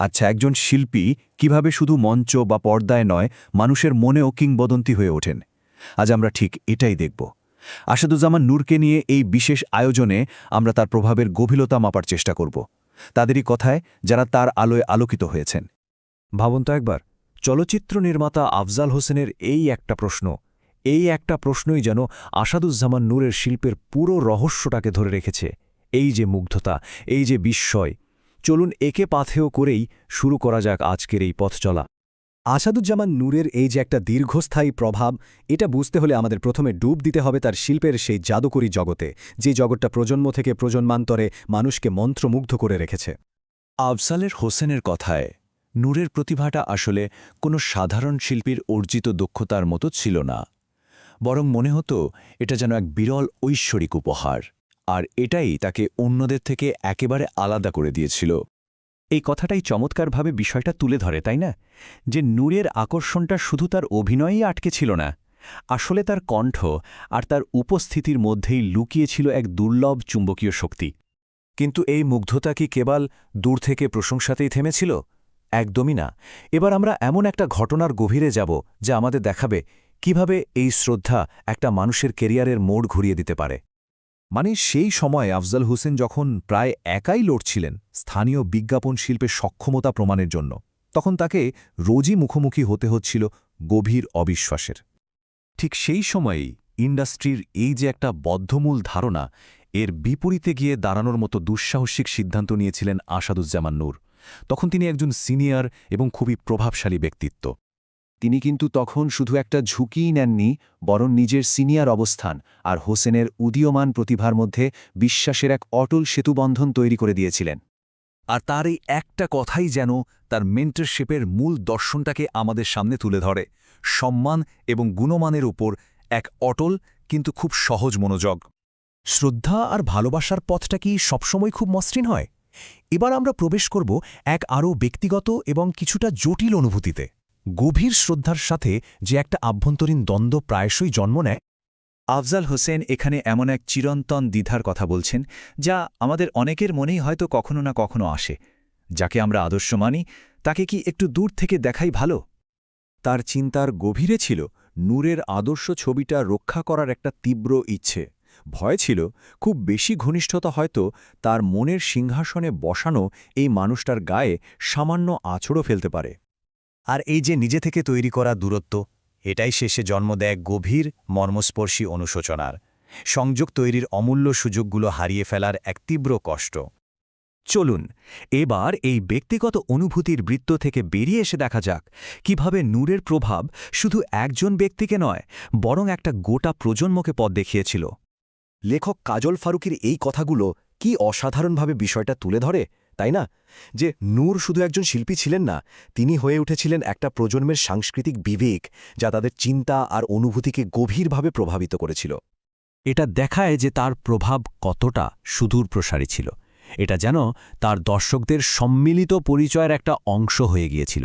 আচ্ছা একজন শিল্পী কীভাবে শুধু মঞ্চ বা পর্দায় নয়, মানুষের মনেও কিংবদন্তি হয়ে ওঠেন? আজ আমরা ঠিক এটাই দেখব। আসাদুজ্জামান নূরকে নিয়ে এই বিশেষ আয়োজনে আমরা তার প্রভাবের গভীরতা মাপার চেষ্টা করব। তাদেরই কথায় যারা তার আলোয় আলোকিত হয়েছেন। ভাবুন তো একবার, চলচ্চিত্র নির্মাতা আফজাল হোসেনের এই একটা প্রশ্ন, এই একটা প্রশ্নই যেন আসাদুজ্জামান নূরের শিল্পের পুরো রহস্যটাকে ধরে রেখেছে। এই যে মুগ্ধতা, এই যে বিস্ময় চলুন একে পাথেয় করেই শুরু করা যাক আজকের এই পথ চলা। আসাদুজ্জামান নূরের এই যে একটা দীর্ঘস্থায়ী প্রভাব, এটা বুঝতে হলে আমাদের প্রথমে ডুব দিতে হবে তার শিল্পের সেই জাদুকরী জগতে, যে জগৎটা প্রজন্ম থেকে প্রজন্মান্তরে মানুষকে মন্ত্রমুগ্ধ করে রেখেছে। আফজালের হোসেনের কথায়, নূরের প্রতিভাটা আসলে কোনো সাধারণ শিল্পীর অর্জিত দক্ষতার মতো ছিল না, বরং মনে হতো এটা যেন এক বিরল ঐশ্বরিক উপহার। আর এটাই তাকে অন্যদের থেকে একেবারে আলাদা করে দিয়েছিল। এই কথাটাই চমৎকারভাবে বিষয়টা তুলে ধরে, তাই না? যে নূরের আকর্ষণটা শুধু তার অভিনয়েই আটকে ছিল না, আসলে তার কণ্ঠ আর তার উপস্থিতির মধ্যেই লুকিয়েছিল এক দুর্লভ চুম্বকীয় শক্তি। কিন্তু এই মুগ্ধতা কি কেবল দূর থেকে প্রশংসাতেই থেমেছিল? একদমই না। এবার আমরা এমন একটা ঘটনার গভীরে যাব যা আমাদের দেখাবে কীভাবে এই শ্রদ্ধা একটা মানুষের কেরিয়ারের মোড় ঘুরিয়ে দিতে পারে। মানে সেই সময় আফজাল হোসেন যখন প্রায় একাই লড়ছিলেন স্থানীয় বিজ্ঞাপন শিল্পের সক্ষমতা প্রমাণের জন্য, তখন তাকে রোজই মুখোমুখি হতে হচ্ছিল গভীর অবিশ্বাসের। ঠিক সেই সময়েই ইন্ডাস্ট্রির এই যে একটা বদ্ধমূল ধারণা, এর বিপরীতে গিয়ে দাঁড়ানোর মতো দুঃসাহসিক সিদ্ধান্ত নিয়েছিলেন আসাদুজ্জামান নূর। তখন তিনি একজন সিনিয়র এবং খুবই প্রভাবশালী ব্যক্তিত্ব। তিনি কিন্তু তখন শুধু একটা ঝুঁকিই নেননি, বরং নিজের সিনিয়র অবস্থান আর হোসেনের উদীয়মান প্রতিভার মধ্যে বিশ্বাসের এক অটল সেতুবন্ধন তৈরি করে দিয়েছিলেন। আর তার এই একটা কথাই যেন তার মেন্টরশিপের মূল দর্শনটাকে আমাদের সামনে তুলে ধরে, সম্মান এবং গুণমানের উপর এক অটল কিন্তু খুব সহজ মনোযোগ। শ্রদ্ধা আর ভালোবাসার পথটা কি সবসময় খুব মসৃণ হয়? এবার আমরা প্রবেশ করব এক আরও ব্যক্তিগত এবং কিছুটা জটিল অনুভূতিতে। গভীর শ্রদ্ধার সাথে যে একটা আভ্যন্তরীণ দ্বন্দ্ব প্রায়শই জন্ম নেয়। আফজাল হোসেন এখানে এমন এক চিরন্তন দ্বিধার কথা বলছেন, যা আমাদের অনেকের মনেই হয়তো কখনো না কখনো আসে। যাকে আমরা আদর্শ মানি, তাকে কি একটু দূর থেকে দেখাই ভালো? তার চিন্তার গভীরে ছিল নূরের আদর্শ ছবিটা রক্ষা করার একটা তীব্র ইচ্ছে। ভয় ছিল, খুব বেশি ঘনিষ্ঠতা হয়তো তার মনের সিংহাসনে বসানো এই মানুষটার গায়ে সামান্য আছড়ও ফেলতে পারে। আর এই যে নিজে থেকে তৈরি করা দূরত্ব, এটাই শেষে জন্ম দেয় গভীর মর্মস্পর্শী অনুশোচনার। সংযোগ তৈরির অমূল্য সুযোগগুলো হারিয়ে ফেলার এক তীব্র কষ্ট। চলুন, এবার এই ব্যক্তিগত অনুভূতির বৃত্ত থেকে বেরিয়ে এসে দেখা যাক কীভাবে নূরের প্রভাব শুধু একজন ব্যক্তিকে নয়, বরং একটা গোটা প্রজন্মকে পথ দেখিয়েছিল। লেখক কাজল ফারুকের এই কথাগুলো কি অসাধারণভাবে বিষয়টা তুলে ধরে? তাই না? যে নূর শুধু একজন শিল্পী ছিলেন না, তিনি হয়ে উঠেছিলেন একটা প্রজন্মের সাংস্কৃতিক বিবেক যা তাদের চিন্তা আর অনুভূতিকে গভীরভাবে প্রভাবিত করেছিল। এটা দেখায় যে তার প্রভাব কতটা সুদূর প্রসারী ছিল। এটা যেন তার দর্শকদের সম্মিলিত পরিচয়ের একটা অংশ হয়ে গিয়েছিল।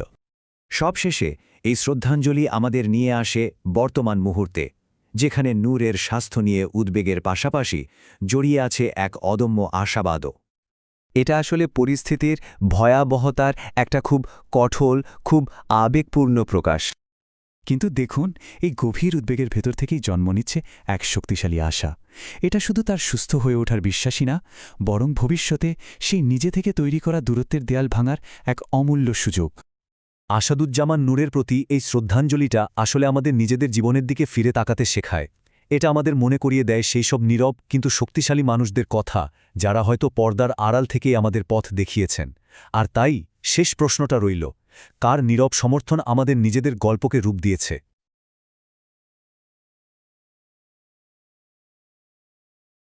সবশেষে এই শ্রদ্ধাঞ্জলি আমাদের নিয়ে আসে বর্তমান মুহূর্তে, যেখানে নূরের স্বাস্থ্য নিয়ে উদ্বেগের পাশাপাশি জড়িয়ে আছে এক অদম্য আশাবাদও। এটা আসলে পরিস্থিতির ভয়াবহতার একটা খুব কঠোর, খুব আবেগপূর্ণ প্রকাশ। কিন্তু দেখুন, এই গভীর উদ্বেগের ভেতর থেকেই জন্ম নিচ্ছে এক শক্তিশালী আশা। এটা শুধু তার সুস্থ হয়ে ওঠার বিশ্বাসী না, বরং ভবিষ্যতে সেই নিজে থেকে তৈরি করা দূরত্বের দেয়াল ভাঙার এক অমূল্য সুযোগ। আসাদুজ্জামান নূরের প্রতি এই শ্রদ্ধাঞ্জলিটা আসলে আমাদের নিজেদের জীবনের দিকে ফিরে তাকাতে শেখায়। এটা আমাদের মনে করিয়ে দেয় সেই সব নীরব, কিন্তু শক্তিশালী মানুষদের কথা, যারা হয়তো পর্দার আড়াল থেকেই আমাদের পথ দেখিয়েছেন। আর তাই শেষ প্রশ্নটা রইল, কার নীরব সমর্থন আমাদের নিজেদের গল্পকে রূপ দিয়েছে?